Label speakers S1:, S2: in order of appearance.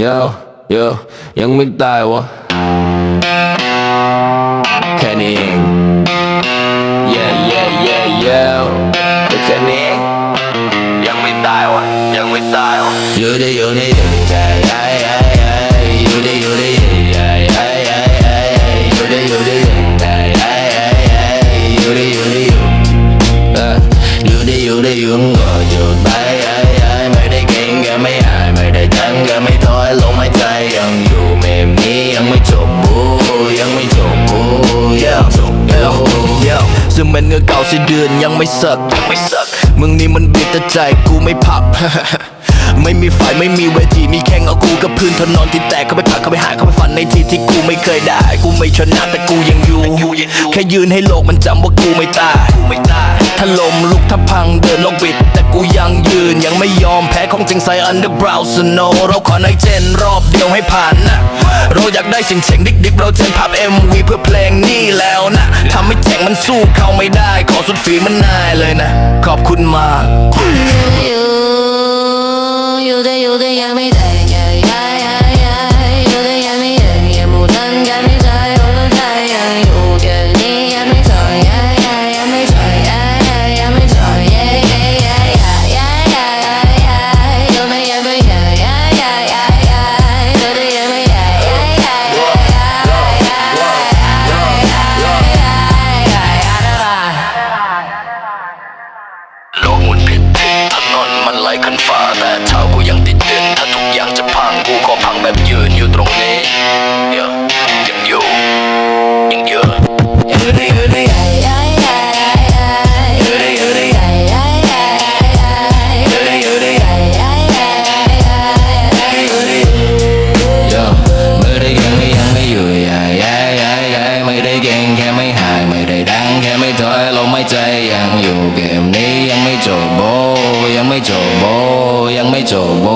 S1: โยโยยังไม่ตายวะแค่นี้เอง yeah yeah yeah yeah แค่นี้ยังไม่ตายวะยังไม่ตายวะอยู่ดิอยู่ดิอยู่ดิ yeah yeah yeah yeah อยู่ดิอยู่ดิ yeah yeah yeah yeah อยู่ดิอยู่ดิ yeah yeah yeah yeah อยู่ดิอยู่ดิอยู่เอออยู่ได้อยู่ได้อยู่ก็อยู่ ยังซึ่งมันเงือเก่าสิเดือนยังไม่สักยังไม่สักมึงนี่มันบิดแต่ใจกูไม่พับไม่มีไฟไม่มีเวทีมีแข่งเอากูกับพื้นถนนที่แตกเข้าไปผักเข้าไปหาเข้าไปฝันในที่ที่กูไม่เคยได้ กูไม่ชนะแต่กูยังอยู่ แค่ยืนให้โลกมันจำว่ากูไม่ตายถล่มลุกท่าพังเดินโลกบิด จริงใส่ underground snow เราขอในเจนรอบเดียวให้ผ่านนะเราอยากได้เสียงเสียงดิกดิกเราเจนภาพ MV เพื่อเพลงนี่แล้วนะทำให้แจ่งมันสู้เขาไม่ได้ ขอสุดฝีมันนายเลยนะ ขอบคุณมาก
S2: มันไห
S1: ลขึ้นฟ้าแต่เท้ากูยังติดดินถ้าทุกอย่างจะพังกูก็พังแบบยืนอยู่ตรงนี้ ใจยังอยู่เกมนี้ยังไม่จบโบยังไม่จบโบยังไม่จบโบ